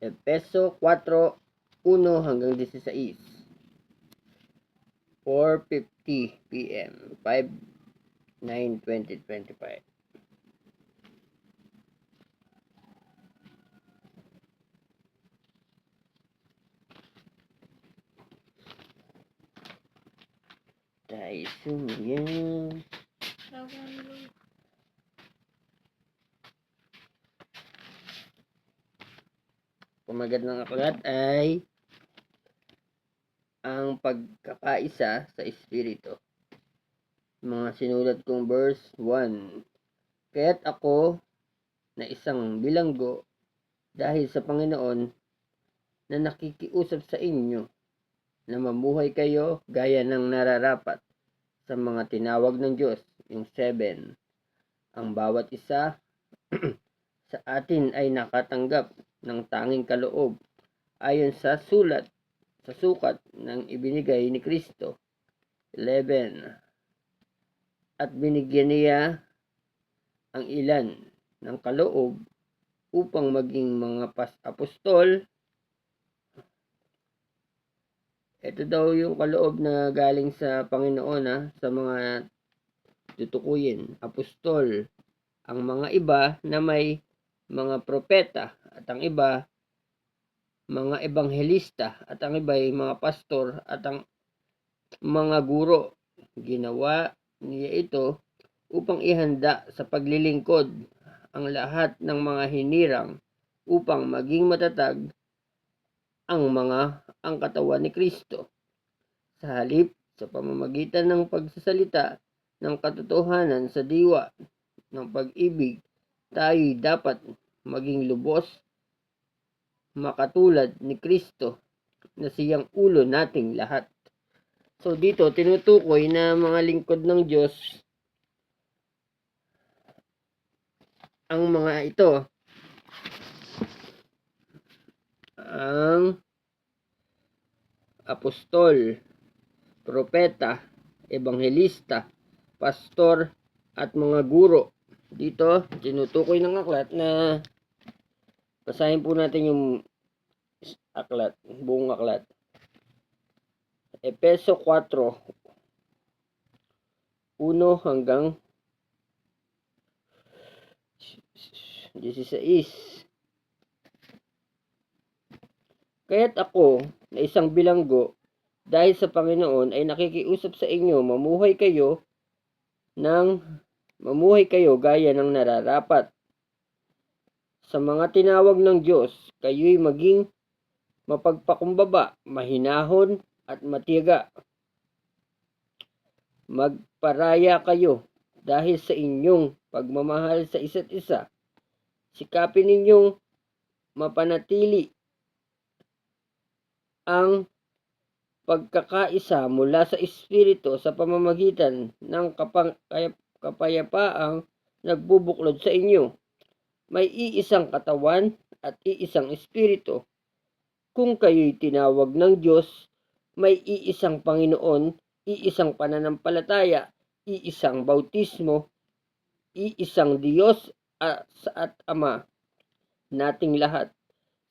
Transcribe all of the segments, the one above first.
Efeso 4, 1 hanggang 16. 4.50 p.m. 5, 9, 2025. Tayo sumayan. Pamagat ng aklat ay ang pagkakaisa sa Espiritu. Mga sinulat kong verse 1. Kaya't ako na isang bilanggo dahil sa Panginoon na nakikiusap sa inyo na mamuhay kayo gaya ng nararapat sa mga tinawag ng Diyos, yung 7. Ang bawat isa sa atin ay nakatanggap ng tanging kaloob ayon sa sulat sa sukat ng ibinigay ni Kristo. 11. At binigyan niya ang ilan ng kaloob upang maging mga pas apostol. Ito daw yung kaloob na galing sa Panginoon ha, sa mga tutukuyin, apostol. Ang mga iba na may mga propeta at ang iba mga ebanghelista at ang iba ay mga pastor at ang mga guro. Ginawa niya ito upang ihanda sa paglilingkod ang lahat ng mga hinirang upang maging matatag ang mga ang katawan ni Kristo. Sa halip sa pamamagitan ng pagsasalita ng katotohanan sa diwa ng pag-ibig, tayo dapat maging lubos makatulad ni Kristo na siyang ulo nating lahat. So dito tinutukoy na mga lingkod ng Diyos ang mga ito ang apostol, propeta, ebanghelista, pastor, at mga guro. Dito, tinutukoy ng aklat na basahin po natin yung aklat, buong aklat. Epeso 4, 1 hanggang 16. Kaya't ako, na isang bilanggo, dahil sa Panginoon ay nakikiusap sa inyo, mamuhay kayo ng mamuhay kayo gaya ng nararapat. Sa mga tinawag ng Diyos, kayo'y maging mapagpakumbaba, mahinahon at matiyaga. Magparaya kayo dahil sa inyong pagmamahal sa isa't isa. Sikapin ninyong mapanatili ang pagkakaisa mula sa Espiritu sa pamamagitan ng kapang, kapayapaang nagbubuklod sa inyo. May iisang katawan at iisang Espiritu. Kung kayo'y tinawag ng Diyos, may iisang Panginoon, iisang pananampalataya, iisang bautismo, iisang Diyos at, at Ama nating lahat.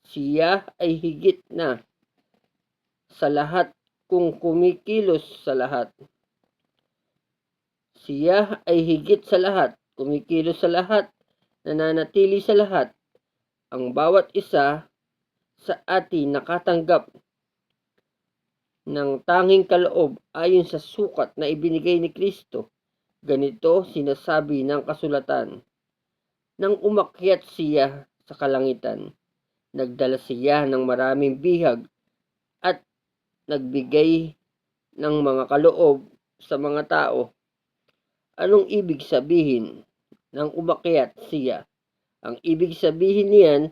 Siya ay higit na sa lahat kung kumikilos sa lahat. Siya ay higit sa lahat, kumikilos sa lahat, nananatili sa lahat. Ang bawat isa sa atin nakatanggap ng tanging kaloob ayon sa sukat na ibinigay ni Kristo. Ganito sinasabi ng kasulatan. Nang umakyat siya sa kalangitan, nagdala siya ng maraming bihag at nagbigay ng mga kaloob sa mga tao. Anong ibig sabihin ng umakyat siya? Ang ibig sabihin niyan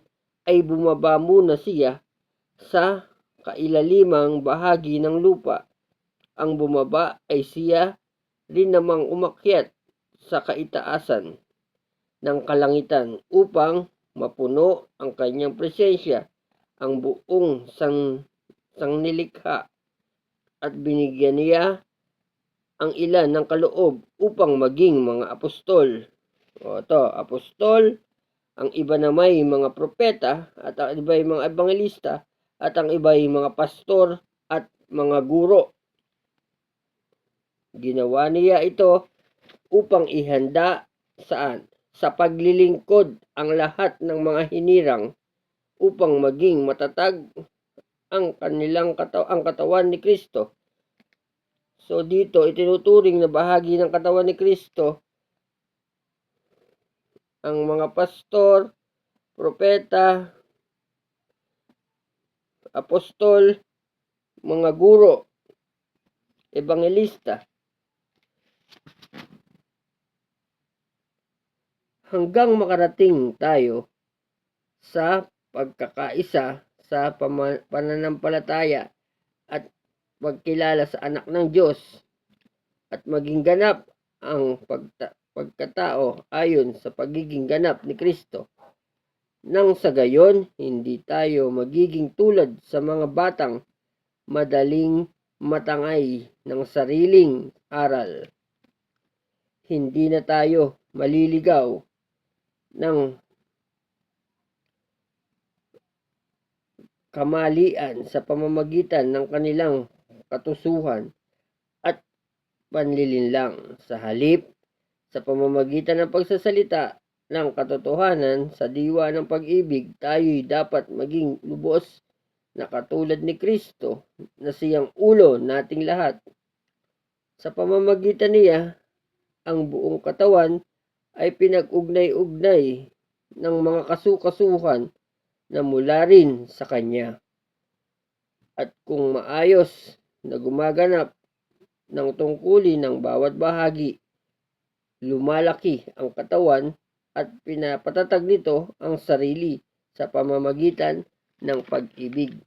ay bumaba muna siya sa kailalimang bahagi ng lupa. Ang bumaba ay siya rin namang umakyat sa kaitaasan ng kalangitan upang mapuno ang kanyang presensya ang buong sang, sang nilikha at binigyan niya ang ilan ng kaloob upang maging mga apostol. O ito, apostol, Ang iba na may mga propeta at ang iba ay mga ebangelista at ang iba ay mga pastor at mga guro. Ginawa niya ito upang ihanda saan? Sa paglilingkod ang lahat ng mga hinirang upang maging matatag ang kanilang kataw ang katawan ni Kristo. So dito itinuturing na bahagi ng katawan ni Kristo ang mga pastor, propeta, apostol, mga guro, ebangelista. Hanggang makarating tayo sa pagkakaisa sa pananampalataya at pagkilala sa anak ng Diyos at maging ganap ang pagta- pagkatao ayon sa pagiging ganap ni Kristo. Nang sa gayon, hindi tayo magiging tulad sa mga batang madaling matangay ng sariling aral. Hindi na tayo maliligaw ng kamalian sa pamamagitan ng kanilang katusuhan at panlilinlang sa halip sa pamamagitan ng pagsasalita ng katotohanan sa diwa ng pag-ibig tayo'y dapat maging lubos na katulad ni Kristo na siyang ulo nating lahat. Sa pamamagitan niya, ang buong katawan ay pinag-ugnay-ugnay ng mga kasukasuhan na mula rin sa Kanya. At kung maayos na gumaganap ng tungkulin ng bawat bahagi, lumalaki ang katawan at pinapatatag nito ang sarili sa pamamagitan ng pag-ibig.